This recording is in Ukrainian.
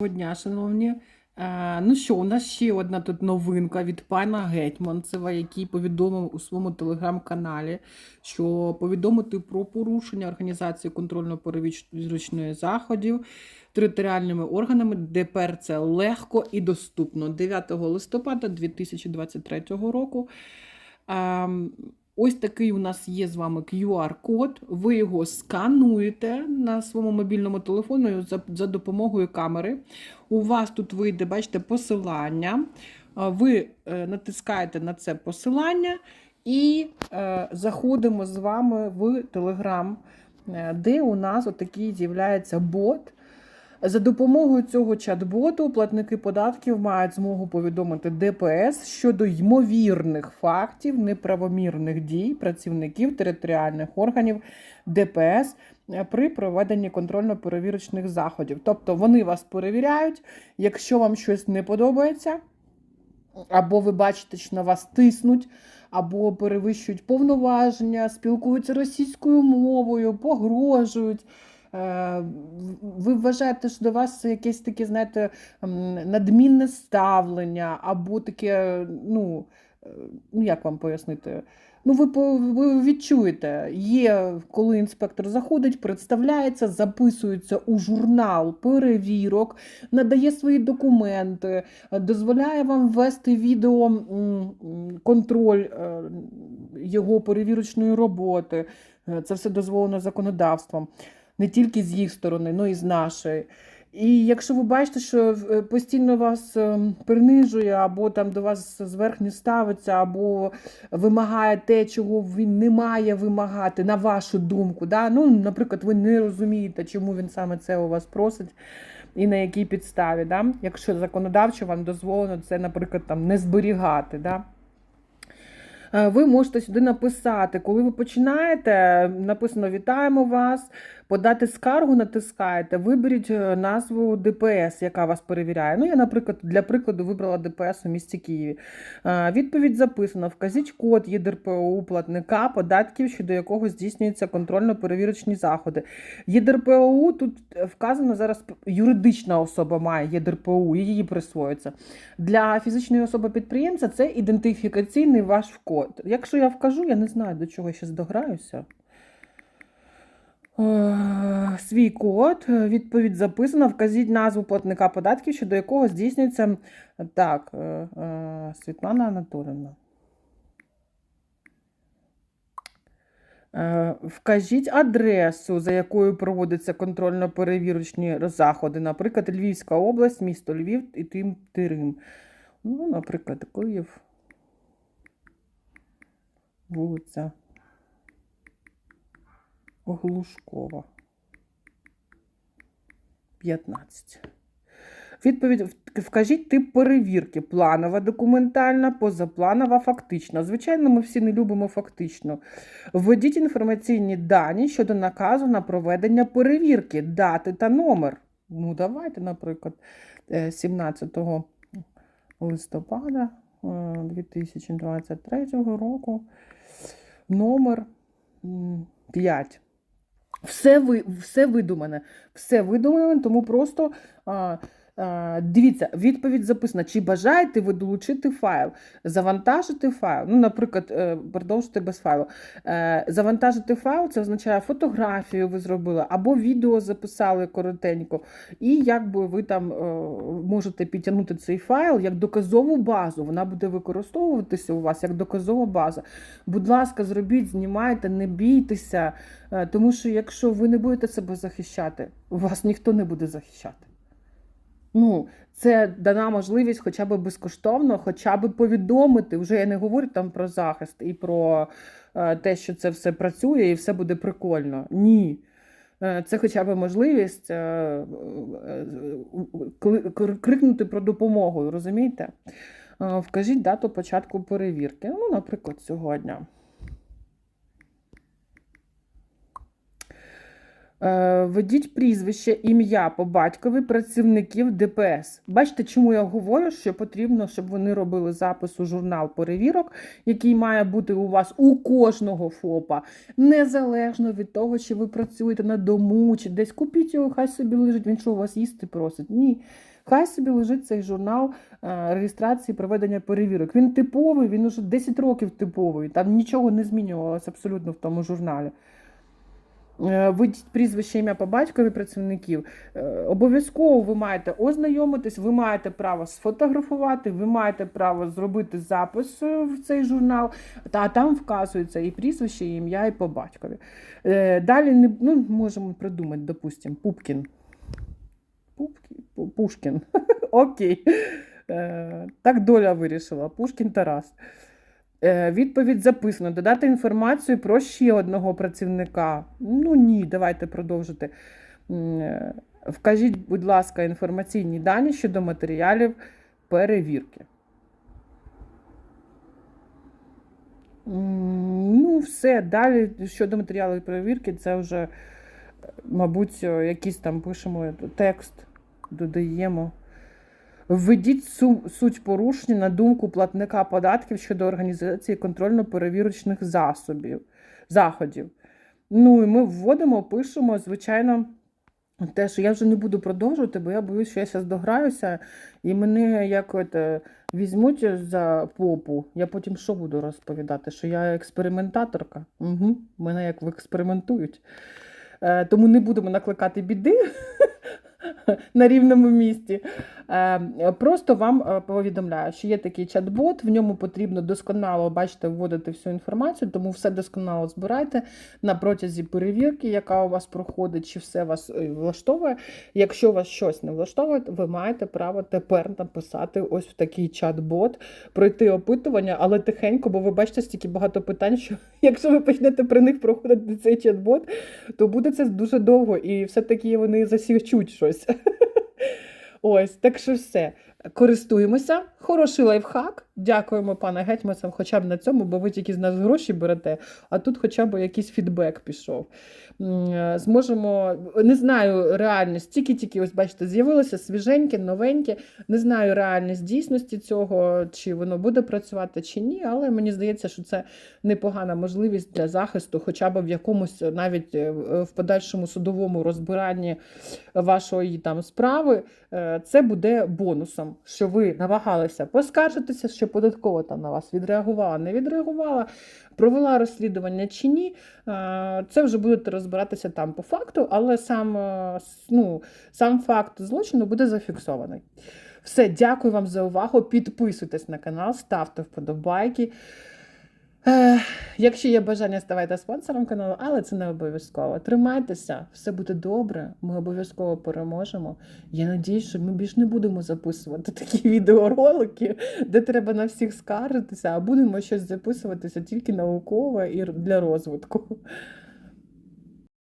Доброго дня, шановні. Е, Ну що, у нас ще одна тут новинка від пана Гетьманцева, який повідомив у своєму телеграм-каналі, що повідомити про порушення організації контрольно-перевірочної заходів територіальними органами ДПР це легко і доступно 9 листопада 2023 року. Ось такий у нас є з вами QR-код. Ви його скануєте на своєму мобільному телефоні за, за допомогою камери. У вас тут вийде, бачите, посилання. Ви е, натискаєте на це посилання і е, заходимо з вами в Telegram, е, де у нас отакий з'являється бот. За допомогою цього чат-боту платники податків мають змогу повідомити ДПС щодо ймовірних фактів неправомірних дій працівників територіальних органів ДПС е, при проведенні контрольно-перевірочних заходів. Тобто вони вас перевіряють, якщо вам щось не подобається, або ви бачите, що на вас тиснуть, або перевищують повноваження, спілкуються російською мовою, погрожують. Е, Ви вважаєте, що до вас якесь таке, знаєте, надмінне ставлення, або таке, ну, е, ну як вам пояснити? Ну, ви, ви відчуєте, є, коли інспектор заходить, представляється, записується у журнал перевірок, надає свої документи, дозволяє вам ввести відео контроль е, його перевірочної роботи. Це все дозволено законодавством не тільки з їх сторони, але і з нашої. І якщо ви бачите, що е, постійно вас е, принижує, або там до вас зверхньо ставиться, або вимагає те, чого він не має вимагати, на вашу думку. Да? Ну, наприклад, ви не розумієте, чому він саме це у вас просить. І на якій підставі, да? якщо законодавчо вам дозволено це, наприклад, там не зберігати. Да? Е, Ви можете сюди написати, коли ви починаєте, написано Вітаємо вас, подати скаргу натискаєте, виберіть е, назву ДПС, яка вас перевіряє. Ну, я, наприклад, для прикладу вибрала ДПС у місті Києві. Е, Відповідь записана: вказіть код ЄДРПО платника податків, щодо якого здійснюються контрольно-перевірочні заходи. ЄДРПОУ тут вказано зараз юридична особа має ЄДРПОУ, її присвоюється. Для фізичної особи підприємця це ідентифікаційний ваш код. Якщо я вкажу, я не знаю, до чого я ще здограюся. Е, Свій код, е, відповідь записана, вказіть назву платника податків, щодо якого здійснюється так, е, Світлана Анатолівна. Вкажіть адресу, за якою проводяться контрольно-перевірочні заходи, наприклад, Львівська область, місто Львів і Тим Тирим. Ну, наприклад, Київ, вулиця Глушкова. 15. Відповідь вкажіть тип перевірки: планова, документальна, позапланова, фактична. Звичайно, ми всі не любимо фактично. Введіть інформаційні дані щодо наказу на проведення перевірки, дати та номер. Ну, давайте, наприклад, е, 17 листопада е, 2023 року. Номер 5. Все, ви, все видумане. Все видумане, тому просто а, дивіться, відповідь записана. Чи бажаєте ви долучити файл, завантажити файл? Ну, наприклад, е, продовжити без файлу. Е, Завантажити файл це означає фотографію ви зробили, або відео записали коротенько. І якби ви там е, можете підтягнути цей файл як доказову базу. Вона буде використовуватися у вас як доказова база. Будь ласка, зробіть, знімайте, не бійтеся, е, тому що якщо ви не будете себе захищати, вас ніхто не буде захищати. Ну, це дана можливість хоча б безкоштовно, хоча б повідомити. Вже я не говорю там про захист і про е, те, що це все працює і все буде прикольно. Ні. Е, Це хоча б можливість е, крикнути про допомогу, розумієте? Вкажіть дату початку перевірки. Ну, наприклад, сьогодні. Введіть прізвище, ім'я по батькові працівників ДПС. Бачите, чому я говорю, що потрібно, щоб вони робили запис у журнал перевірок, який має бути у вас у кожного ФОПа, незалежно від того, чи ви працюєте на дому, чи десь купіть його, хай собі лежить. Він що у вас їсти просить? Ні. Хай собі лежить цей журнал е, реєстрації проведення перевірок. Він типовий, він уже 10 років типовий. Там нічого не змінювалося абсолютно в тому журналі. Е, Введіть прізвище ім'я по батькові працівників. Е, Обов'язково ви маєте ознайомитись, ви маєте право сфотографувати, ви маєте право зробити запис е, в цей журнал, та там вказується і прізвище, і ім'я, і по батькові. Далі ну, можемо придумати, допустимо, Пупкін. Пушкін. Окей. Так доля вирішила. Пушкін Тарас. Е, Відповідь записано. Додати інформацію про ще одного працівника. Ну ні, давайте продовжити. Е, Вкажіть, будь ласка, інформаційні дані щодо матеріалів перевірки. Ну, все. Далі щодо матеріалів перевірки, це вже, е, мабуть, якийсь там пишемо текст, додаємо. Введіть су- суть порушення на думку платника податків щодо організації контрольно-перевірочних засобів, заходів. Ну і ми вводимо, пишемо, звичайно, те, що я вже не буду продовжувати, бо я боюсь, що я зараз дограюся, і мене як от, візьмуть за попу. Я потім що буду розповідати? Що я експериментаторка? Угу. Мене як експериментують. Е, тому не будемо накликати біди на рівному місці. Е, Просто вам е, повідомляю, що є такий чат-бот, в ньому потрібно досконало бачите, вводити всю інформацію, тому все досконало збирайте на протязі перевірки, яка у вас проходить, чи все вас е, влаштовує. Якщо вас щось не влаштовує, ви маєте право тепер написати ось в такий чат-бот, пройти опитування, але тихенько, бо ви бачите стільки багато питань, що якщо ви почнете при них проходити цей чат-бот, то буде це дуже довго, і все-таки вони засічуть щось. Ось, так що все. Користуємося. Хороший лайфхак. Дякуємо, пане Гетьманцям, хоча б на цьому, бо ви тільки з нас гроші берете, а тут хоча б якийсь фідбек пішов. Е, Зможемо, не знаю реальність, тільки-тільки, ось бачите, з'явилося свіженьке, новеньке. Не знаю реальність дійсності цього, чи воно буде працювати, чи ні, але мені здається, що це непогана можливість для захисту, хоча б в якомусь навіть е, в подальшому судовому розбиранні вашої там справи. Е, Це буде бонусом, що ви намагалися поскаржитися, що податкова там на вас відреагувала, не відреагувала, провела розслідування чи ні. Е, Це вже будете розбиратися там по факту, але сам, е, ну, сам факт злочину буде зафіксований. Все, дякую вам за увагу. Підписуйтесь на канал, ставте вподобайки. Е, Якщо є бажання, ставайте спонсором каналу, але це не обов'язково. Тримайтеся, все буде добре. Ми обов'язково переможемо. Я надіюсь, що ми більш не будемо записувати такі відеоролики, де треба на всіх скаржитися, а будемо щось записуватися тільки наукове і для розвитку.